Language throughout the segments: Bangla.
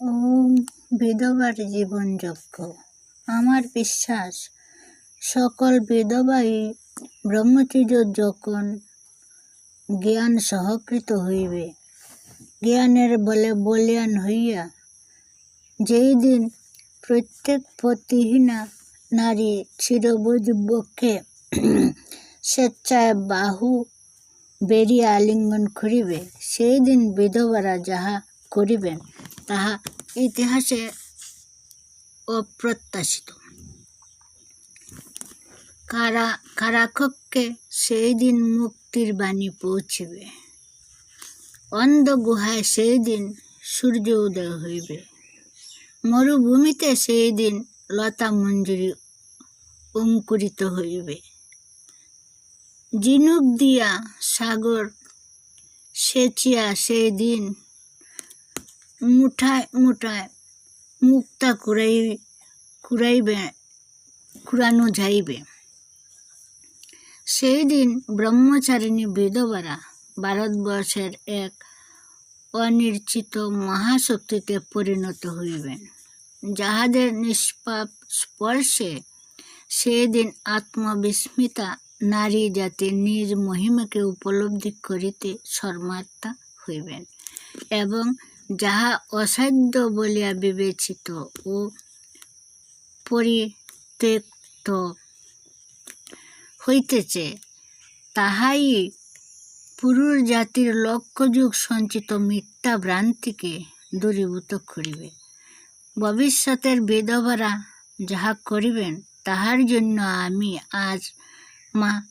ওম বিধবার জীবনযজ্ঞ আমার বিশ্বাস, সকল বিধবাই ব্রহ্মচর্য যখন জ্ঞান সহকৃত হইবে, জ্ঞানের বলে বলিয়ান হইয়া যেই দিন প্রত্যেক পতিহীনা নারী চিরবুজ বক্ষে স্বেচ্ছায় বাহু বেরিয়ে আলিঙ্গন করিবে, সেই দিন বিধবারা যাহা করিবেন তাহা ইতিহাসে অপ্রত্যাশিত। কারা কারাক্ষককে সেই দিন মুক্তির বাণী পৌঁছিবে। অন্ধ গুহায় সেই দিন সূর্য উদয় হইবে। মরুভূমিতে সেই দিন লতা মঞ্জুরি অঙ্কুরিত হইবে। জিনুক দিয়া সাগর সেচিয়া সেই দিন মুঠায় মুঠায় মুক্তা কুড়াই, কুড়াইবে, কুড়ানো যাইবে। সেই দিন ব্রহ্মচারিণী বিধবারা ভারতবর্ষের এক অনির্চিত মহাশক্তিতে পরিণত হইবেন যাহাদের নিষ্পাপ স্পর্শে সেদিন আত্মবিস্মিতা নারী জাতি নিজ মহিমাকে উপলব্ধি করিতে সর্মাত্মা হইবেন এবং যাহা অসাধ্য বলিয়া বিবেচিত ও পরিত্যক্ত হইতেছে, তাহাই পুরুষ জাতির লক্ষ যুগ সঞ্চিত মিথ্যা ভ্রান্তিকে দূরীভূত করিবে। ভবিষ্যতের বিধবারা যাহা করিবেন, তাহার জন্য আমি আজ মা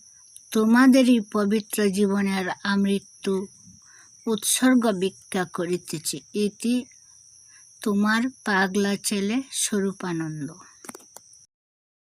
তোমাদেরই পবিত্র জীবনের আমৃত্যু উৎসর্গ ভিক্ষা করিতেছি। ইতি তোমার পাগলা ছেলে স্বরূপানন্দ।